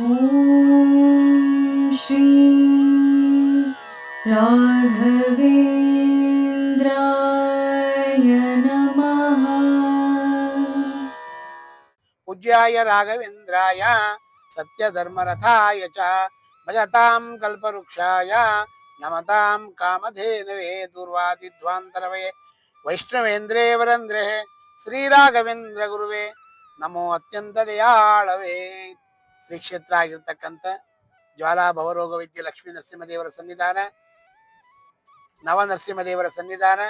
ॐ श्री राघवेन्द्राय नमः पूज्याय राघवेन्द्राय सत्यधर्मरथाय च भजतां कल्पवृक्षाय नमतां कामधेनवे दूर्वादिध्वान्तरवये वैष्णवेन्द्रे वरेन्द्रे श्रीराघवेन्द्रगुरुवे नमो अत्यन्तदयाळवे ಶ್ರೀ ಕ್ಷೇತ್ರ ಆಗಿರ್ತಕ್ಕಂಥ ಜ್ವಾಲಾ ಭವರೋಗ ವೈದ್ಯ ಲಕ್ಷ್ಮೀ ನರಸಿಂಹದೇವರ ಸನ್ನಿಧಾನ ನವ ನರಸಿಂಹದೇವರ ಸನ್ನಿಧಾನ,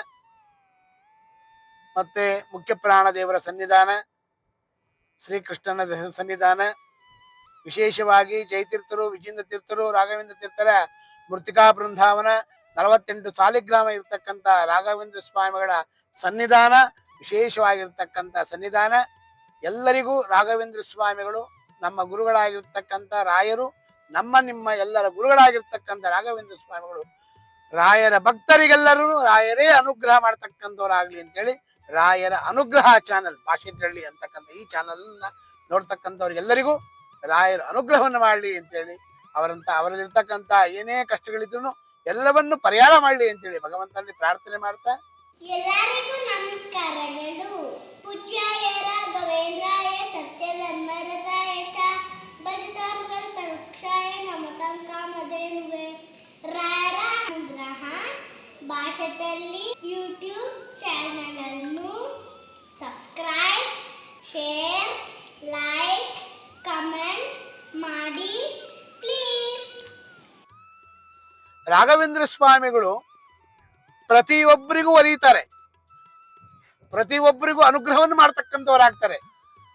ಮತ್ತೆ ಮುಖ್ಯ ಪ್ರಾಣ ದೇವರ ಸನ್ನಿಧಾನ, ಶ್ರೀಕೃಷ್ಣನ ಸನ್ನಿಧಾನ. ವಿಶೇಷವಾಗಿ ಜಯತೀರ್ಥರು ವಿಜೇಂದ್ರ ತೀರ್ಥರು ರಾಘವೇಂದ್ರ ತೀರ್ಥರ ಮೃತಿಕಾ ಬೃಂದಾವನ, ನಲವತ್ತೆಂಟು ಸಾಲಿಗ್ರಾಮ ಇರತಕ್ಕಂಥ ರಾಘವೇಂದ್ರ ಸ್ವಾಮಿಗಳ ಸನ್ನಿಧಾನ, ವಿಶೇಷವಾಗಿರ್ತಕ್ಕಂಥ ಸನ್ನಿಧಾನ. ಎಲ್ಲರಿಗೂ ರಾಘವೇಂದ್ರ ಸ್ವಾಮಿಗಳು ನಮ್ಮ ಗುರುಗಳಾಗಿರ್ತಕ್ಕಂಥ ರಾಯರು, ನಮ್ಮ ನಿಮ್ಮ ಎಲ್ಲರ ಗುರುಗಳಾಗಿರ್ತಕ್ಕಂಥ ರಾಘವೇಂದ್ರ ಸ್ವಾಮಿಗಳು, ರಾಯರ ಭಕ್ತರಿಗೆಲ್ಲರೂ ರಾಯರೇ ಅನುಗ್ರಹ ಮಾಡ್ತಕ್ಕಂಥವ್ರಾಗ್ಲಿ ಅಂತೇಳಿ ರಾಯರ ಅನುಗ್ರಹ ಚಾನಲ್ ಭಾಷೆಟ್ರಳ್ಳಿ ಅಂತಕ್ಕಂಥ ಈ ಚಾನಲ್ ನೋಡ್ತಕ್ಕಂಥವ್ರಿಗೆಲ್ಲರಿಗೂ ರಾಯರ ಅನುಗ್ರಹವನ್ನು ಮಾಡಲಿ ಅಂತೇಳಿ ಅವರಂತ ಅವರಲ್ಲಿರ್ತಕ್ಕಂಥ ಏನೇ ಕಷ್ಟಗಳಿದ್ರು ಎಲ್ಲವನ್ನು ಪರಿಹಾರ ಮಾಡಲಿ ಅಂತೇಳಿ ಭಗವಂತನಲ್ಲಿ ಪ್ರಾರ್ಥನೆ ಮಾಡ್ತಾ ಎಲ್ಲರಿಗೂ ನಮಸ್ಕಾರಗಳು. ಪೂಜ್ಯಾಯ ರಾಘವೇಂದ್ರಾಯ ಸತ್ಯಧರ್ಮರ ನಮತಾಂ ಕಾಮಧೇನುವೆ. ರಾಯರ ಅನುಗ್ರಹ ಭಾಷೆಯಲ್ಲಿ ಯೂಟ್ಯೂಬ್ ಚಾನಲ್ ಅನ್ನು ಸಬ್ಸ್ಕ್ರೈಬ್, ಶೇರ್, ಲೈಕ್, ಕಮೆಂಟ್ ಮಾಡಿ ಪ್ಲೀಸ್. ರಾಘವೇಂದ್ರ ಸ್ವಾಮಿಗಳು ಪ್ರತಿಯೊಬ್ಬರಿಗೂ ಒಲಿತಾರೆ. ಪ್ರತಿಯೊಬ್ಬರಿಗೂ ಅನುಗ್ರಹವನ್ನು ಮಾಡ್ತಕ್ಕಂಥವ್ರಾಗ್ತಾರೆ.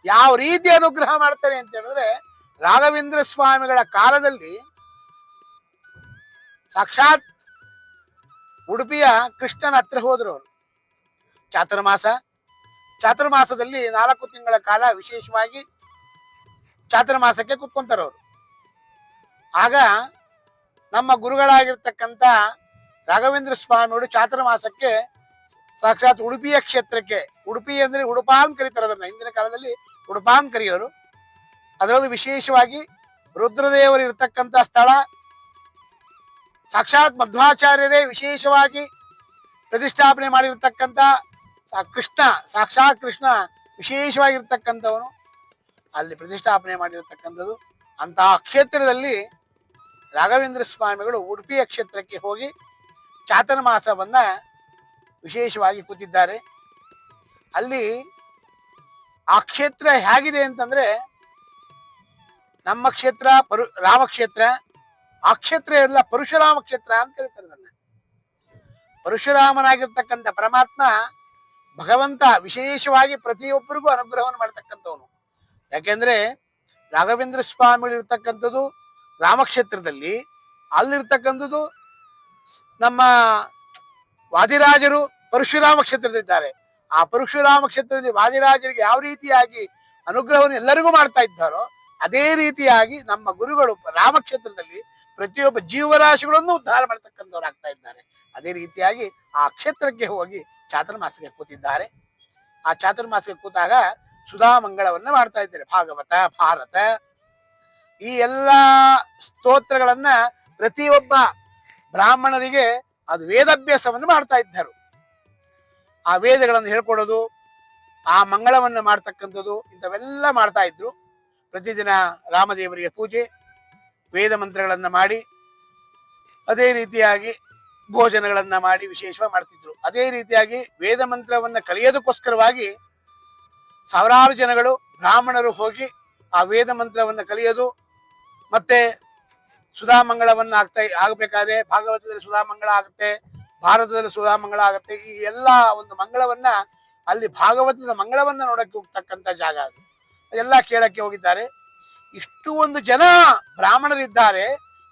ಯಾವ ರೀತಿ ಅನುಗ್ರಹ ಮಾಡ್ತಾರೆ ಅಂತ ಹೇಳಿದ್ರೆ ರಾಘವೇಂದ್ರ ಸ್ವಾಮಿಗಳ ಕಾಲದಲ್ಲಿ ಸಾಕ್ಷಾತ್ ಉಡುಪಿಯ ಕೃಷ್ಣನ ಹತ್ರ ಹೋದರು ಅವರು. ಚಾತುರ್ಮಾಸ. ಚಾತುರ್ಮಾಸದಲ್ಲಿ ನಾಲ್ಕು ತಿಂಗಳ ಕಾಲ ವಿಶೇಷವಾಗಿ ಚಾತುರ್ಮಾಸಕ್ಕೆ ಕುತ್ಕೊಂತಾರೆ ಅವರು. ಆಗ ನಮ್ಮ ಗುರುಗಳಾಗಿರ್ತಕ್ಕಂಥ ರಾಘವೇಂದ್ರ ಸ್ವಾಮಿಗಳು ಚಾತುರ್ಮಾಸಕ್ಕೆ ಸಾಕ್ಷಾತ್ ಉಡುಪಿಯ ಕ್ಷೇತ್ರಕ್ಕೆ, ಉಡುಪಿ ಅಂದ್ರೆ ಉಡುಪ ಅಂತ ಕರೀತಾರೆ ಅದನ್ನ, ಹಿಂದಿನ ಕಾಲದಲ್ಲಿ ಉಡುಪ ಅಂತ ಕರೆಯೋರು. ಅದರಲ್ಲೂ ವಿಶೇಷವಾಗಿ ರುದ್ರದೇವರು ಇರತಕ್ಕಂಥ ಸ್ಥಳ. ಸಾಕ್ಷಾತ್ ಮಧ್ವಾಚಾರ್ಯರೇ ವಿಶೇಷವಾಗಿ ಪ್ರತಿಷ್ಠಾಪನೆ ಮಾಡಿರ್ತಕ್ಕಂಥ ಕೃಷ್ಣ, ಸಾಕ್ಷಾತ್ ಕೃಷ್ಣ ವಿಶೇಷವಾಗಿರ್ತಕ್ಕಂಥವನು. ಅಲ್ಲಿ ಪ್ರತಿಷ್ಠಾಪನೆ ಮಾಡಿರ್ತಕ್ಕಂಥದ್ದು. ಅಂತಹ ಕ್ಷೇತ್ರದಲ್ಲಿ ರಾಘವೇಂದ್ರ ಸ್ವಾಮಿಗಳು ಉಡುಪಿಯ ಕ್ಷೇತ್ರಕ್ಕೆ ಹೋಗಿ ಚಾತನ ಮಾಸವನ್ನು ವಿಶೇಷವಾಗಿ ಕೂತಿದ್ದಾರೆ. ಅಲ್ಲಿ ಆ ಕ್ಷೇತ್ರ ಹೇಗಿದೆ ಅಂತಂದ್ರೆ ನಮ್ಮ ಕ್ಷೇತ್ರ ಪರು ರಾಮಕ್ಷೇತ್ರ ಆ ಕ್ಷೇತ್ರ ಎಲ್ಲ ಪರಶುರಾಮ ಕ್ಷೇತ್ರ ಅಂತ ಹೇಳ್ತಾರೆ ಅದನ್ನ. ಪರಶುರಾಮನಾಗಿರ್ತಕ್ಕಂಥ ಪರಮಾತ್ಮ ಭಗವಂತ ವಿಶೇಷವಾಗಿ ಪ್ರತಿಯೊಬ್ಬರಿಗೂ ಅನುಗ್ರಹವನ್ನು ಮಾಡ್ತಕ್ಕಂಥವನು. ಯಾಕೆಂದ್ರೆ ರಾಘವೇಂದ್ರ ಸ್ವಾಮಿಗಳು ಇರ್ತಕ್ಕಂಥದ್ದು ರಾಮಕ್ಷೇತ್ರದಲ್ಲಿ ಅಲ್ಲಿರ್ತಕ್ಕಂಥದ್ದು ನಮ್ಮ ವಾದಿರಾಜರು ಪರಶುರಾಮ ಕ್ಷೇತ್ರದಲ್ಲಿದ್ದಾರೆ. ಆ ಪರಶುರಾಮ ಕ್ಷೇತ್ರದಲ್ಲಿ ವಾದಿರಾಜರಿಗೆ ಯಾವ ರೀತಿಯಾಗಿ ಅನುಗ್ರಹವನ್ನು ಎಲ್ಲರಿಗೂ ಮಾಡ್ತಾ ಇದ್ದಾರೋ ಅದೇ ರೀತಿಯಾಗಿ ನಮ್ಮ ಗುರುಗಳು ರಾಮಕ್ಷೇತ್ರದಲ್ಲಿ ಪ್ರತಿಯೊಬ್ಬ ಜೀವರಾಶಿಗಳನ್ನು ಉದ್ಧಾರ ಮಾಡ್ತಕ್ಕಂಥವ್ರಾಗ್ತಾ ಇದ್ದಾರೆ. ಅದೇ ರೀತಿಯಾಗಿ ಆ ಕ್ಷೇತ್ರಕ್ಕೆ ಹೋಗಿ ಚಾತುರ್ಮಾಸಕ್ಕೆ ಕೂತಿದ್ದಾರೆ. ಆ ಚಾತುರ್ಮಾಸಕ್ಕೆ ಕೂತಾಗ ಸುಧಾಮಂಗಳವನ್ನ ಮಾಡ್ತಾ ಇದ್ದಾರೆ. ಭಾಗವತ, ಭಾರತ. ಈ ಎಲ್ಲ ಸ್ತೋತ್ರಗಳನ್ನ ಪ್ರತಿಯೊಬ್ಬ ಬ್ರಾಹ್ಮಣರಿಗೆ ಅದು ವೇದಾಭ್ಯಾಸವನ್ನು ಮಾಡ್ತಾ ಇದ್ದರು. ಆ ವೇದಗಳನ್ನು ಹೇಳ್ಕೊಡೋದು, ಆ ಮಂಗಳವನ್ನು ಮಾಡ್ತಕ್ಕಂಥದ್ದು ಇಂಥವೆಲ್ಲ ಮಾಡ್ತಾ ಇದ್ರು. ಪ್ರತಿದಿನ ರಾಮದೇವರಿಗೆ ಪೂಜೆ, ವೇದ ಮಂತ್ರಗಳನ್ನು ಮಾಡಿ, ಅದೇ ರೀತಿಯಾಗಿ ಭೋಜನಗಳನ್ನು ಮಾಡಿ ವಿಶೇಷವಾಗಿ ಮಾಡ್ತಿದ್ರು. ಅದೇ ರೀತಿಯಾಗಿ ವೇದ ಮಂತ್ರವನ್ನು ಕಲಿಯೋದಕ್ಕೋಸ್ಕರವಾಗಿ ಸಾವಿರಾರು ಜನಗಳು ಬ್ರಾಹ್ಮಣರು ಹೋಗಿ ಆ ವೇದ ಮಂತ್ರವನ್ನು ಕಲಿಯೋದು ಮತ್ತೆ ಸುಧಾಮಂಗಳವನ್ನ ಆಗ್ತಾ ಆಗಬೇಕಾದ್ರೆ ಭಾಗವತದಲ್ಲಿ ಸುಧಾಮಂಗಳ ಆಗುತ್ತೆ, ಭಾರತದಲ್ಲಿ ಸುಧಾಮಂಗಳ ಆಗುತ್ತೆ, ಈ ಎಲ್ಲ ಒಂದು ಮಂಗಳವನ್ನ ಅಲ್ಲಿ ಭಾಗವತದ ಮಂಗಳವನ್ನ ನೋಡಕ್ಕೆ ಹೋಗ್ತಕ್ಕಂಥ ಜಾಗ ಅದು. ಅದೆಲ್ಲ ಕೇಳಕ್ಕೆ ಹೋಗಿದ್ದಾರೆ. ಇಷ್ಟು ಒಂದು ಜನ ಬ್ರಾಹ್ಮಣರಿದ್ದಾರೆ.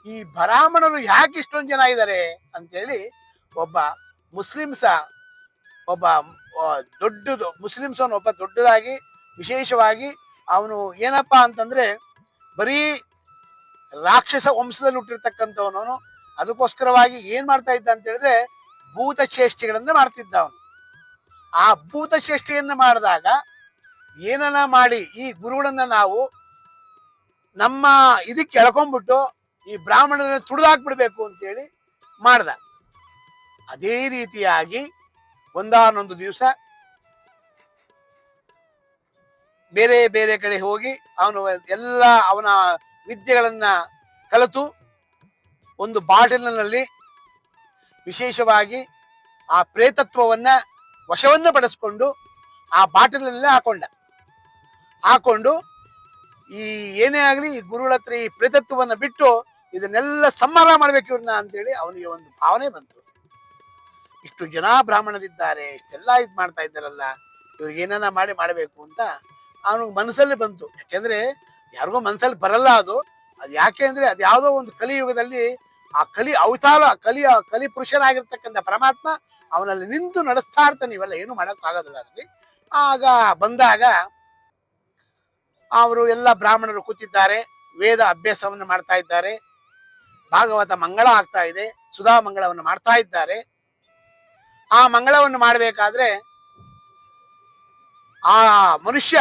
ಈ ಬ್ರಾಹ್ಮಣರು ಯಾಕೆ ಇಷ್ಟೊಂದು ಜನ ಇದ್ದಾರೆ ಅಂತೇಳಿ ಒಬ್ಬ ಮುಸ್ಲಿಮ್ಸ, ಒಬ್ಬ ದೊಡ್ಡದು ಮುಸ್ಲಿಮ್ಸ್ ಅವನು ಒಬ್ಬ ದೊಡ್ಡದಾಗಿ, ವಿಶೇಷವಾಗಿ ಅವನು ಏನಪ್ಪಾ ಅಂತಂದ್ರೆ ಬರೀ ರಾಕ್ಷಸ ವಂಶದಲ್ಲಿ ಹುಟ್ಟಿರ್ತಕ್ಕಂಥವನು ಅದಕ್ಕೋಸ್ಕರವಾಗಿ ಏನ್ ಮಾಡ್ತಾ ಇದ್ದ ಅಂತ ಹೇಳಿದ್ರೆ ಭೂತ ಚೇಷ್ಟೆಗಳನ್ನ ಮಾಡ್ತಿದ್ದ ಅವನು. ಆ ಭೂತ ಚೇಷ್ಟೆಯನ್ನು ಮಾಡಿದಾಗ ಏನನ್ನ ಮಾಡಿ ಈ ಗುರುಗಳನ್ನ ನಾವು ನಮ್ಮ ಇದಕ್ಕೆ ಎಳ್ಕೊಂಡ್ಬಿಟ್ಟು ಈ ಬ್ರಾಹ್ಮಣರನ್ನ ತುಳಿದಾಕ್ಬಿಡ್ಬೇಕು ಅಂತೇಳಿ ಮಾಡ್ದ. ಅದೇ ರೀತಿಯಾಗಿ ಒಂದಾನೊಂದು ದಿವಸ ಬೇರೆ ಬೇರೆ ಕಡೆ ಹೋಗಿ ಅವನು ಎಲ್ಲ ಅವನ ವಿದ್ಯೆಗಳನ್ನ ಕಲಿತು ಒಂದು ಬಾಟಲಿನಲ್ಲಿ ವಿಶೇಷವಾಗಿ ಆ ಪ್ರೇತತ್ವವನ್ನ ವಶವನ್ನು ಪಡಿಸ್ಕೊಂಡು ಆ ಬಾಟಲಲ್ಲೇ ಹಾಕೊಂಡ. ಹಾಕೊಂಡು ಈ ಏನೇ ಆಗಲಿ ಈ ಗುರುಗಳ ಹತ್ರ ಈ ಪ್ರೇತತ್ವವನ್ನ ಬಿಟ್ಟು ಇದನ್ನೆಲ್ಲ ಸಂಹಾರ ಮಾಡ್ಬೇಕು ಇವ್ರನ್ನ ಅಂತೇಳಿ ಅವನಿಗೆ ಒಂದು ಭಾವನೆ ಬಂತು. ಇಷ್ಟು ಜನ ಬ್ರಾಹ್ಮಣರಿದ್ದಾರೆ, ಇಷ್ಟೆಲ್ಲ ಇದು ಮಾಡ್ತಾ ಇದ್ದಾರಲ್ಲ, ಇವ್ರಿಗೆ ಏನನ್ನ ಮಾಡಿ ಮಾಡಬೇಕು ಅಂತ ಅವನಿಗೆ ಮನಸ್ಸಲ್ಲಿ ಬಂತು. ಯಾಕೆಂದ್ರೆ ಯಾರಿಗೂ ಮನಸ್ಸಲ್ಲಿ ಬರಲ್ಲ ಅದು. ಅದು ಯಾಕೆ ಅಂದ್ರೆ ಅದು ಯಾವುದೋ ಒಂದು ಕಲಿಯುಗದಲ್ಲಿ ಆ ಕಲಿ ಅವತಾರ ಕಲಿಯ ಕಲಿ ಪುರುಷನಾಗಿರ್ತಕ್ಕಂಥ ಪರಮಾತ್ಮ ಅವನಲ್ಲಿ ನಿಂತು ನಡೆಸ್ತಾ ಇರ್ತಾನೆ. ಇವೆಲ್ಲ ಏನು ಮಾಡೋಕ್ಕಾಗೋದಿಲ್ಲ ಅದರಲ್ಲಿ. ಆಗ ಬಂದಾಗ ಅವರು ಎಲ್ಲ ಬ್ರಾಹ್ಮಣರು ಕೂತಿದ್ದಾರೆ, ವೇದ ಅಭ್ಯಾಸವನ್ನು ಮಾಡ್ತಾ ಇದ್ದಾರೆ. ಭಾಗವತ ಮಂಗಳ ಆಗ್ತಾ ಇದೆ, ಸುಧಾ ಮಂಗಳವನ್ನು ಮಾಡ್ತಾ ಇದ್ದಾರೆ. ಆ ಮಂಗಳವನ್ನು ಮಾಡಬೇಕಾದ್ರೆ ಆ ಮನುಷ್ಯ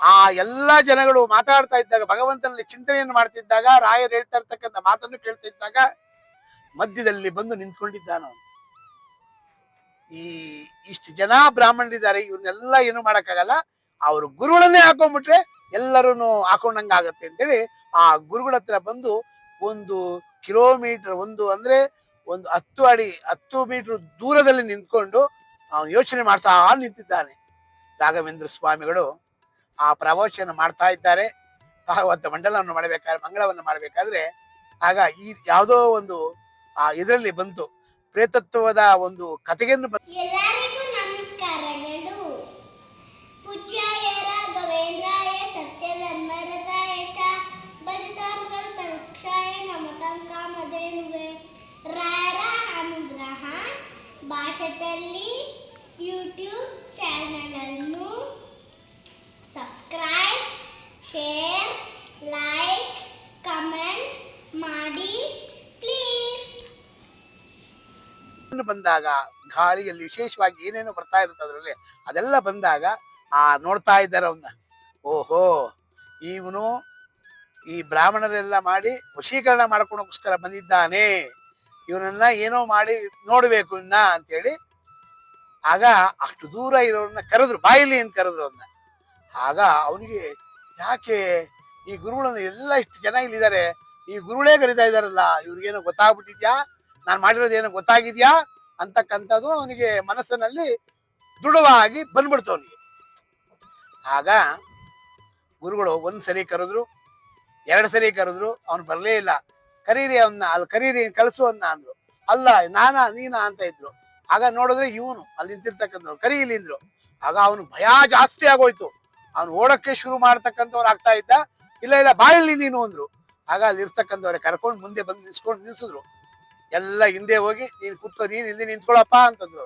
ಆ ಎಲ್ಲ ಜನಗಳು ಮಾತಾಡ್ತಾ ಇದ್ದಾಗ, ಭಗವಂತನಲ್ಲಿ ಚಿಂತನೆಯನ್ನು ಮಾಡ್ತಿದ್ದಾಗ, ರಾಯರು ಹೇಳ್ತಾ ಇರ್ತಕ್ಕಂಥ ಮಾತನ್ನು ಕೇಳ್ತಾ ಇದ್ದಾಗ ಮಧ್ಯದಲ್ಲಿ ಬಂದು ನಿಂತ್ಕೊಂಡಿದ್ದಾನ ಈ ಇಷ್ಟು ಜನ ಬ್ರಾಹ್ಮಣರಿದ್ದಾರೆ ಇವ್ರನ್ನೆಲ್ಲ ಏನು ಮಾಡಕ್ಕಾಗಲ್ಲ. ಅವರು ಗುರುಗಳನ್ನೇ ಹಾಕೊಂಡ್ಬಿಟ್ರೆ ಎಲ್ಲರೂ ಹಾಕೊಂಡಂಗ ಆಗತ್ತೆ ಅಂತೇಳಿ ಆ ಗುರುಗಳ ಹತ್ರ ಬಂದು ಒಂದು ಕಿಲೋಮೀಟರ್ ಒಂದು ಅಂದ್ರೆ ಒಂದು ಹತ್ತು ಅಡಿ, ಹತ್ತು ಮೀಟರ್ ದೂರದಲ್ಲಿ ನಿಂತ್ಕೊಂಡು ಯೋಚನೆ ಮಾಡ್ತಾ ನಿಂತಿದ್ದಾನೆ. ರಾಘವೇಂದ್ರ ಸ್ವಾಮಿಗಳು ಆ ಪ್ರವಚನ ಮಾಡ್ತಾ ಇದ್ದಾರೆ. ಭಾಗವತ ಮಂಡಲವನ್ನು ಮಾಡಬೇಕಾದ್ರೆ, ಮಂಗಳವನ್ನು ಮಾಡಬೇಕಾದ್ರೆ ಆಗ ಈ ಯಾವುದೋ ಒಂದು, ಆ, ಇದರಲ್ಲಿ ಬಂತು. ಪ್ರೇತತ್ವದ ಒಂದು ಕಥೆಯನ್ನು ಬಂತು ಎಲ್ಲರಿಗೂ ನಮಸ್ಕಾರಗಳು ಪೂಜ್ಯಾಯ ರಾಘವೇಂದ್ರಾಯ ಸತ್ಯಧರ್ಮರತಾಯ ಚ ಭಜತಾಂ ಕಲ್ಪವೃಕ್ಷಾಯ ನಮತಾಂ ಕಾಮಧೇನುವೆ ರಾಯರ ಅನುಗ್ರಹ ಭಾಷೆಯಲ್ಲಿ ಯೂಟ್ಯೂಬ್ ಚಾನಲ್ ಅನ್ನು ಸಬ್ಸ್ಕ್ರೈಬ್ ಶೇರ್ ಲೈಕ್ ಕಮೆಂಟ್ ಮಾಡಿ ಪ್ಲೀಸ್ ಏನು ಬಂದಾಗ ಗಾಳಿಯಲ್ಲಿ ವಿಶೇಷವಾಗಿ ಏನೇನು ಬರ್ತಾ ಇರುತ್ತೆ ಅದರಲ್ಲಿ, ಅದೆಲ್ಲ ಬಂದಾಗ ಆ ನೋಡ್ತಾ ಇದ್ದಾರೆ ಅವನ್ನ ಓಹೋ, ಇವನು ಈ ಬ್ರಾಹ್ಮಣರೆಲ್ಲ ಮಾಡಿ ವಶೀಕರಣ ಮಾಡ್ಕೊಳಕ್ಕೋಸ್ಕರ ಬಂದಿದ್ದಾನೆ. ಇವನನ್ನ ಏನೋ ಮಾಡಿ ನೋಡ್ಬೇಕು ಇನ್ನ ಅಂತೇಳಿ ಆಗ ಅಷ್ಟು ದೂರ ಇರೋರನ್ನ ಕರೆದ್ರು, ಬಾಯಿಲಿ ಅಂತ ಕರೆದ್ರು ಅವನ್ನ ಆಗ ಅವನಿಗೆ ಯಾಕೆ ಈ ಗುರುಗಳನ್ನ ಎಲ್ಲ ಇಷ್ಟು ಜನ ಇಲ್ಲಿದ್ದಾರೆ, ಈ ಗುರುಗಳೇ ಕರಿತಾ ಇದಾರಲ್ಲ ಇವ್ರಿಗೇನೋ ಗೊತ್ತಾಗ್ಬಿಟ್ಟಿದ್ಯಾ? ನಾನು ಮಾಡಿರೋದು ಏನೋ ಗೊತ್ತಾಗಿದ್ಯಾ? ಅಂತಕ್ಕಂಥದ್ದು ಅವನಿಗೆ ಮನಸ್ಸಿನಲ್ಲಿ ದೃಢವಾಗಿ ಬಂದ್ಬಿಡ್ತು ಅವನಿಗೆ. ಆಗ ಗುರುಗಳು ಒಂದು ಸರಿ ಕರೆದ್ರು, ಎರಡು ಸರಿ ಕರೆದ್ರು, ಅವನು ಬರಲೇ ಇಲ್ಲ. ಕರೀರಿ ಅವನ್ನ ಅಲ್ಲಿ ಕರೀರಿ, ಕಳಿಸು ಅನ್ನ ಅಂದ್ರು. ಅಲ್ಲ, ನಾನಾ, ನೀನಾ ಅಂತ ಇದ್ರು. ಆಗ ನೋಡಿದ್ರೆ ಇವನು, ಅಲ್ಲಿ ನಿಂತಿರ್ತಕ್ಕಂಥವ್ರು ಕರೀಲಿ ಅಂದ್ರು. ಆಗ ಅವನು ಭಯ ಜಾಸ್ತಿ ಆಗೋಯ್ತು. ಅವನು ಓಡಕ್ಕೆ ಶುರು ಮಾಡ್ತಕ್ಕಂಥವ್ರು ಆಗ್ತಾ ಇದ್ದ. ಇಲ್ಲ ಇಲ್ಲ, ಬಾಯಲ್ಲಿ ನೀನು ಅಂದ್ರು. ಆಗ ಅಲ್ಲಿ ಇರ್ತಕ್ಕಂಥವ್ರೆ ಕರ್ಕೊಂಡು ಮುಂದೆ ಬಂದು ನಿಲ್ಸ್ಕೊಂಡು ನಿಲ್ಸಿದ್ರು. ಎಲ್ಲ ಹಿಂದೆ ಹೋಗಿ, ನೀನ್ ಕುತ್ಕೋ, ನೀನ್ ಇಲ್ಲಿ ನಿಂತ್ಕೊಳಪ್ಪ ಅಂತಂದ್ರು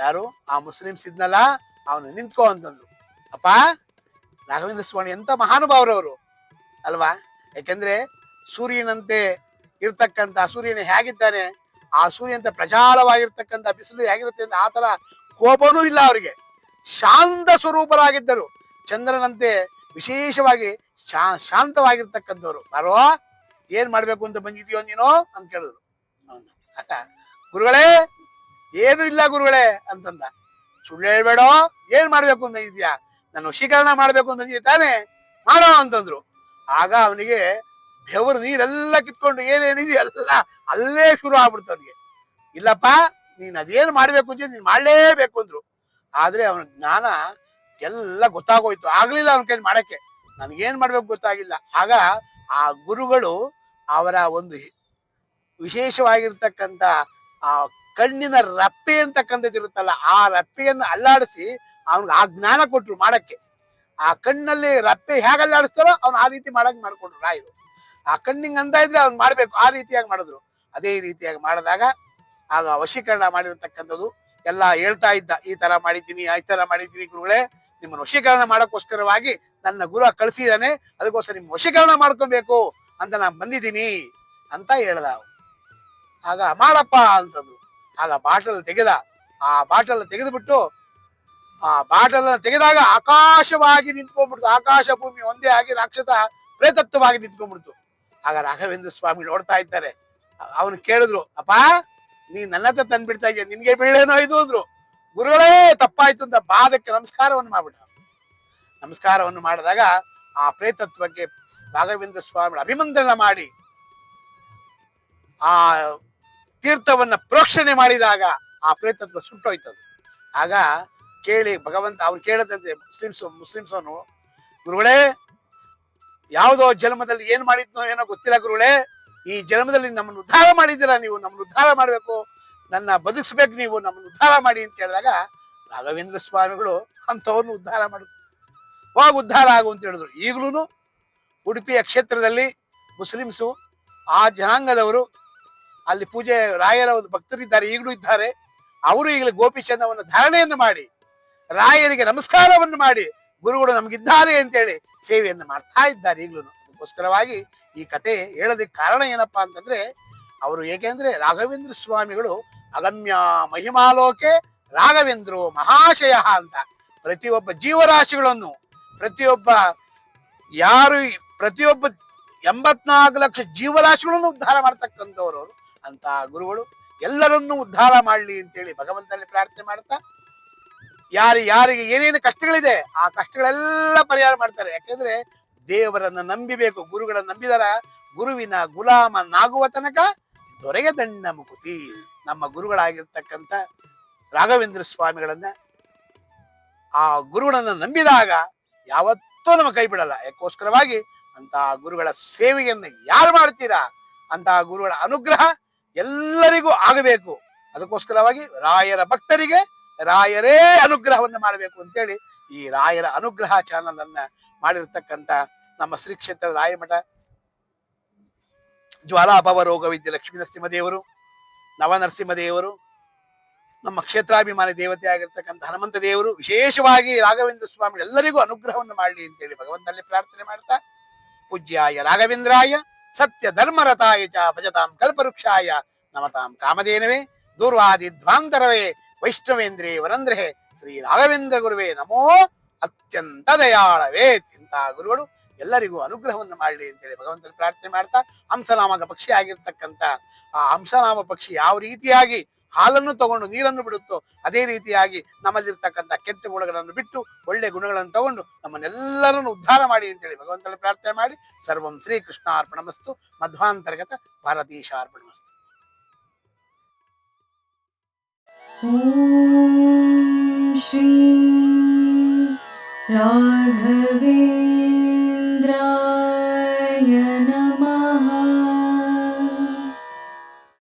ಯಾರು? ಆ ಮುಸ್ಲಿಮ್ಸ್ ಇದ್ನಲ್ಲ ಅವನು ನಿಂತ್ಕೋ ಅಂತಂದ್ರು. ಅಪ್ಪ, ರಾಘವೇಂದ್ರ ಸ್ವಾಮಿ ಎಂತ ಮಹಾನುಭಾವರವರು, ಅಲ್ವಾ? ಯಾಕೆಂದ್ರೆ ಸೂರ್ಯನಂತೆ ಇರ್ತಕ್ಕಂಥ ಸೂರ್ಯನ ಹೇಗಿದ್ದಾನೆ, ಆ ಸೂರ್ಯಂತ ಪ್ರಜಾಲವಾಗಿರ್ತಕ್ಕಂಥ ಬಿಸಿಲು ಹೇಗಿರುತ್ತೆ ಅಂತ ಆ ತರ ಕೋಪನೂ ಇಲ್ಲ ಅವರಿಗೆ. ಶಾಂತ ಸ್ವರೂಪರಾಗಿದ್ದರು. ಚಂದ್ರನಂತೆ ವಿಶೇಷವಾಗಿ ಶಾ, ಶಾಂತವಾಗಿರ್ತಕ್ಕಂಥವ್ರು. ಬರೋ ಏನ್ ಮಾಡ್ಬೇಕು ಅಂತ ಬಂದಿದ್ಯೋ ನೀನು? ಅಂತ ಕೇಳಿದ್ರು. ಗುರುಗಳೇ, ಏನು ಇಲ್ಲ ಗುರುಗಳೇ ಅಂತಂದ. ಸುಳ್ಳು ಹೇಳ್ಬೇಡ, ಏನ್ ಮಾಡ್ಬೇಕು ಅಂತ ಇದೆಯಾ ನಾನು ವಶೀಕರಣ ಮಾಡ್ಬೇಕು ಅಂತ ತಾನೇ? ಮಾಡೋ ಅಂತಂದ್ರು. ಆಗ ಅವನಿಗೆ ಬೆವರು ನೀರೆಲ್ಲ ಕಿತ್ಕೊಂಡು ಏನೇನಿದೆಯೋ ಎಲ್ಲ ಅಲ್ಲೇ ಶುರು ಆಗ್ಬಿಡ್ತು ಅವನಿಗೆ. ಇಲ್ಲಪ್ಪ, ನೀನ್ ಅದೇನು ಮಾಡ್ಬೇಕು ಅಂತ ನೀನ್ ಮಾಡ್ಲೇಬೇಕು ಅಂದ್ರು. ಆದ್ರೆ ಅವನ ಜ್ಞಾನ ಎಲ್ಲ ಗೊತ್ತಾಗೋಯ್ತು. ಆಗ್ಲಿಲ್ಲ ಅವನ ಕೈ ಮಾಡಕ್ಕೆ. ನನ್ಗೇನ್ ಮಾಡ್ಬೇಕು ಗೊತ್ತಾಗಿಲ್ಲ. ಆಗ ಆ ಗುರುಗಳು ಅವರ ಒಂದು ವಿಶೇಷವಾಗಿರ್ತಕ್ಕಂಥ ಆ ಕಣ್ಣಿನ ರಪ್ಪೆ ಅಂತಕ್ಕಂಥದ್ದು ಇರುತ್ತಲ್ಲ, ಆ ರಪ್ಪೆಯನ್ನು ಅಲ್ಲಾಡಿಸಿ ಅವನಿಗೆ ಆ ಜ್ಞಾನ ಕೊಟ್ರು ಮಾಡಕ್ಕೆ. ಆ ಕಣ್ಣಲ್ಲಿ ರಪ್ಪೆ ಹೇಗೆ ಅಲ್ಲಾಡಿಸ್ತಾರೋ ಅವ್ನು ಆ ರೀತಿ ಮಾಡಕ್ ಮಾಡ್ಕೊಂಡ್ರು ರಾಯರು. ಆ ಕಣ್ಣಿಂಗ್ ಅಂತ ಇದ್ರೆ ಅವ್ನು ಮಾಡ್ಬೇಕು, ಆ ರೀತಿಯಾಗಿ ಮಾಡಿದ್ರು. ಅದೇ ರೀತಿಯಾಗಿ ಮಾಡಿದಾಗ ಆಗ ವಶೀಕರಣ ಮಾಡಿರ್ತಕ್ಕಂಥದ್ದು. ಎಲ್ಲ ಹೇಳ್ತಾ ಇದ್ದ, ಈ ತರ ಮಾಡಿದ್ದೀನಿ ಈ ತರ ಮಾಡಿದ್ದೀನಿ ಗುರುಗಳೇ, ನಿಮ್ಮನ್ನು ವಶೀಕರಣ ಮಾಡೋಕ್ಕೋಸ್ಕರವಾಗಿ ನನ್ನ ಗುರು ಕಳಿಸಿದಾನೆ ಅದಕ್ಕೋಸ್ಕರ ನಿಮ್ಮ ವಶೀಕರಣ ಮಾಡ್ಕೊಬೇಕು ಅಂತ ನಾನು ಬಂದಿದ್ದೀನಿ ಅಂತ ಹೇಳ್ದ. ಆಗ ಮಾಡಪ್ಪ ಅಂತಂದ್ರು. ಆಗ ಬಾಟಲ್ ತೆಗೆದ. ಆ ಬಾಟಲ್ ತೆಗೆದುಬಿಟ್ಟು, ಆ ಬಾಟಲ್ ತೆಗೆದಾಗ ಆಕಾಶವಾಗಿ ನಿಂತ್ಕೊಂಡ್ಬಿಡ್ತು. ಆಕಾಶ ಭೂಮಿ ಒಂದೇ ಆಗಿ ರಾಕ್ಷಸ ಪ್ರೇತತ್ವವಾಗಿ ನಿಂತ್ಕೊಂಡ್ಬಿಡ್ತು. ಆಗ ರಾಘವೇಂದ್ರ ಸ್ವಾಮಿ ನೋಡ್ತಾ ಇದ್ದಾರೆ. ಅವನು ಕೇಳಿದ್ರು, ಅಪ್ಪ ನೀ ನನ್ನ ಹತ್ರ ತಂದ್ಬಿಡ್ತಾ ಇದೆಯಾ? ನಿನ್ಗೆ ಬೀಳೇನೋ ಇದು? ಅಂದ್ರು. ಗುರುಗಳೇ, ತಪ್ಪಾಯ್ತು ಅಂತ ಬಾದಕ್ಕೆ ನಮಸ್ಕಾರವನ್ನು ಮಾಡ್ಬಿಟ್ಟ ನಮಸ್ಕಾರವನ್ನು ಮಾಡಿದಾಗ ಆ ಪ್ರೇತತ್ವಕ್ಕೆ ರಾಘವೇಂದ್ರ ಸ್ವಾಮಿ ಅಭಿಮಂತ್ರಣ ಮಾಡಿ, ಆ ತೀರ್ಥವನ್ನ ಪ್ರೋಕ್ಷಣೆ ಮಾಡಿದಾಗ ಆ ಪ್ರೇತತ್ವ ಸುಟ್ಟೋಯ್ತದು. ಆಗ ಕೇಳಿ ಭಗವಂತ ಅವನು ಕೇಳದಂತೆ ಮುಸ್ಲಿಮ್ಸ್ ಮುಸ್ಲಿಮ್ಸ್ ಅವನು ಗುರುಗಳೇ, ಯಾವುದೋ ಜನ್ಮದಲ್ಲಿ ಏನ್ ಮಾಡಿದ್ನೋ ಏನೋ ಗೊತ್ತಿಲ್ಲ ಗುರುಗಳೇ, ಈ ಜನ್ಮದಲ್ಲಿ ನಮ್ಮನ್ನು ಉದ್ಧಾರ ಮಾಡಿದ್ದೀರಾ ನೀವು? ನಮ್ಮನ್ನು ಉದ್ಧಾರ ಮಾಡಬೇಕು. ನನ್ನ ಬದುಕಿಸ್ಬೇಕು ನೀವು, ನಮ್ಮನ್ನು ಉದ್ಧಾರ ಮಾಡಿ ಅಂತ ಹೇಳಿದಾಗ ರಾಘವೇಂದ್ರ ಸ್ವಾಮಿಗಳು ಅಂಥವ್ರನ್ನು ಉದ್ಧಾರ ಮಾಡಿದ್ರು. ಹೋಗಿ ಉದ್ಧಾರ ಆಗು ಅಂತ ಹೇಳಿದ್ರು. ಈಗಲೂ ಉಡುಪಿಯ ಕ್ಷೇತ್ರದಲ್ಲಿ ಮುಸ್ಲಿಮ್ಸು, ಆ ಜನಾಂಗದವರು ಅಲ್ಲಿ ಪೂಜೆ ರಾಯರ ಭಕ್ತರಿದ್ದಾರೆ ಈಗಲೂ ಇದ್ದಾರೆ. ಅವರು ಈಗಲೇ ಗೋಪಿಚಂದವನ್ನು ಧಾರಣೆಯನ್ನು ಮಾಡಿ, ರಾಯರಿಗೆ ನಮಸ್ಕಾರವನ್ನು ಮಾಡಿ, ಗುರುಗಳು ನಮಗಿದ್ದಾರೆ ಅಂತೇಳಿ ಸೇವೆಯನ್ನು ಮಾಡ್ತಾ ಇದ್ದಾರೆ ಈಗಲೂ. ಅದಕ್ಕೋಸ್ಕರವಾಗಿ ಈ ಕತೆ ಹೇಳೋದಕ್ಕೆ ಕಾರಣ ಏನಪ್ಪಾ ಅಂತಂದ್ರೆ, ಅವರು ಏಕೆಂದ್ರೆ ರಾಘವೇಂದ್ರ ಸ್ವಾಮಿಗಳು ಅಗಮ್ಯ ಮಹಿಮಾಲೋಕೆ ರಾಘವೇಂದ್ರ ಮಹಾಶಯ ಅಂತ ಪ್ರತಿಯೊಬ್ಬ ಜೀವರಾಶಿಗಳನ್ನು, ಪ್ರತಿಯೊಬ್ಬ ಯಾರು ಪ್ರತಿಯೊಬ್ಬ ಎಂಬತ್ನಾಲ್ಕು ಲಕ್ಷ ಜೀವರಾಶಿಗಳನ್ನು ಉದ್ಧಾರ ಮಾಡ್ತಕ್ಕಂಥವ್ರು ಅವರು. ಅಂತ ಗುರುಗಳು ಎಲ್ಲರನ್ನೂ ಉದ್ಧಾರ ಮಾಡಲಿ ಅಂತೇಳಿ ಭಗವಂತನಲ್ಲಿ ಪ್ರಾರ್ಥನೆ ಮಾಡ್ತಾ, ಯಾರು, ಯಾರಿಗೆ ಏನೇನು ಕಷ್ಟಗಳಿದೆ, ಆ ಕಷ್ಟಗಳೆಲ್ಲ ಪರಿಹಾರ ಮಾಡ್ತಾರೆ. ಯಾಕೆಂದ್ರೆ ದೇವರನ್ನ ನಂಬಿಬೇಕು, ಗುರುಗಳನ್ನ ನಂಬಿದಾರ. ಗುರುವಿನ ಗುಲಾಮನಾಗುವ ತನಕ ದೊರೆಗೆ ದಂಡ ಮುಕುತಿ. ನಮ್ಮ ಗುರುಗಳಾಗಿರ್ತಕ್ಕಂಥ ರಾಘವೇಂದ್ರ ಸ್ವಾಮಿಗಳನ್ನ ಆ ಗುರುಗಳನ್ನ ನಂಬಿದಾಗ ಯಾವತ್ತೂ ನಮ್ಮ ಕೈ ಬಿಡಲ್ಲ. ಯಾಕೋಸ್ಕರವಾಗಿ ಅಂತ ಗುರುಗಳ ಸೇವೆಯನ್ನ ಯಾರು ಮಾಡ್ತೀರಾ? ಅಂತ ಗುರುಗಳ ಅನುಗ್ರಹ ಎಲ್ಲರಿಗೂ ಆಗಬೇಕು. ಅದಕ್ಕೋಸ್ಕರವಾಗಿ ರಾಯರ ಭಕ್ತರಿಗೆ ರಾಯರೇ ಅನುಗ್ರಹವನ್ನು ಮಾಡಬೇಕು ಅಂತೇಳಿ ಈ ರಾಯರ ಅನುಗ್ರಹ ಚಾನಲ್ ಅನ್ನ ಮಾಡಿರ್ತಕ್ಕಂಥ ನಮ್ಮ ಶ್ರೀ ಕ್ಷೇತ್ರ ರಾಯಮಠ ಜ್ವಾಲಾಭವ ರೋಗ ವಿದ್ಯೆ ಲಕ್ಷ್ಮೀ ನರಸಿಂಹದೇವರು ನವನರಸಿಂಹದೇವರು ನಮ್ಮ ಕ್ಷೇತ್ರಾಭಿಮಾನಿ ದೇವತೆ ಆಗಿರ್ತಕ್ಕಂಥ ಹನುಮಂತ ದೇವರು, ವಿಶೇಷವಾಗಿ ರಾಘವೇಂದ್ರ ಸ್ವಾಮಿ ಎಲ್ಲರಿಗೂ ಅನುಗ್ರಹವನ್ನು ಮಾಡಲಿ ಅಂತೇಳಿ ಭಗವಂತನಲ್ಲಿ ಪ್ರಾರ್ಥನೆ ಮಾಡ್ತಾ, ಪೂಜ್ಯಾಯ ರಾಘವೇಂದ್ರಾಯ ಸತ್ಯ ಧರ್ಮರಥಾಯ ಚ ಭಜತಾಂ ಕಲ್ಪವೃಕ್ಷಾಯ ನಮತಾಂ ಕಾಮಧೇನವೇ ದೂರ್ವಾದಿ ಧ್ವಾಂತರವೇ ವೈಷ್ಣವೇಂದ್ರೇ ವರಂದ್ರೇ ಶ್ರೀ ರಾಘವೇಂದ್ರ ಗುರುವೇ ನಮೋ ಅತ್ಯಂತ ದಯಾಳವೇ ಇಂತಹ ಗುರುಗಳು ಎಲ್ಲರಿಗೂ ಅನುಗ್ರಹವನ್ನು ಮಾಡಲಿ ಅಂತೇಳಿ ಭಗವಂತನ ಪ್ರಾರ್ಥನೆ ಮಾಡ್ತಾ ಹಂಸನಾಮಕ ಪಕ್ಷಿ ಆಗಿರ್ತಕ್ಕಂಥ ಆ ಹಂಸನಾಮ ಪಕ್ಷಿ ಯಾವ ರೀತಿಯಾಗಿ ಹಾಲನ್ನು ತಗೊಂಡು ನೀರನ್ನು ಬಿಡುತ್ತೋ ಅದೇ ರೀತಿಯಾಗಿ ನಮ್ಮಲ್ಲಿರ್ತಕ್ಕಂಥ ಕೆಟ್ಟ ಗುಣಗಳನ್ನು ಬಿಟ್ಟು ಒಳ್ಳೆ ಗುಣಗಳನ್ನು ತಗೊಂಡು ನಮ್ಮನ್ನೆಲ್ಲರನ್ನು ಉದ್ಧಾರ ಮಾಡಿ ಅಂತೇಳಿ ಭಗವಂತನ ಪ್ರಾರ್ಥನೆ ಮಾಡಿ ಸರ್ವಂ ಶ್ರೀ ಕೃಷ್ಣಾರ್ಪಣಮಸ್ತು ಮಧ್ವಾಂತರ್ಗತ ಭಾರತೀಶಾರ್ಪಣಮಸ್ತು ॐ श्री राघवेन्द्राय नमः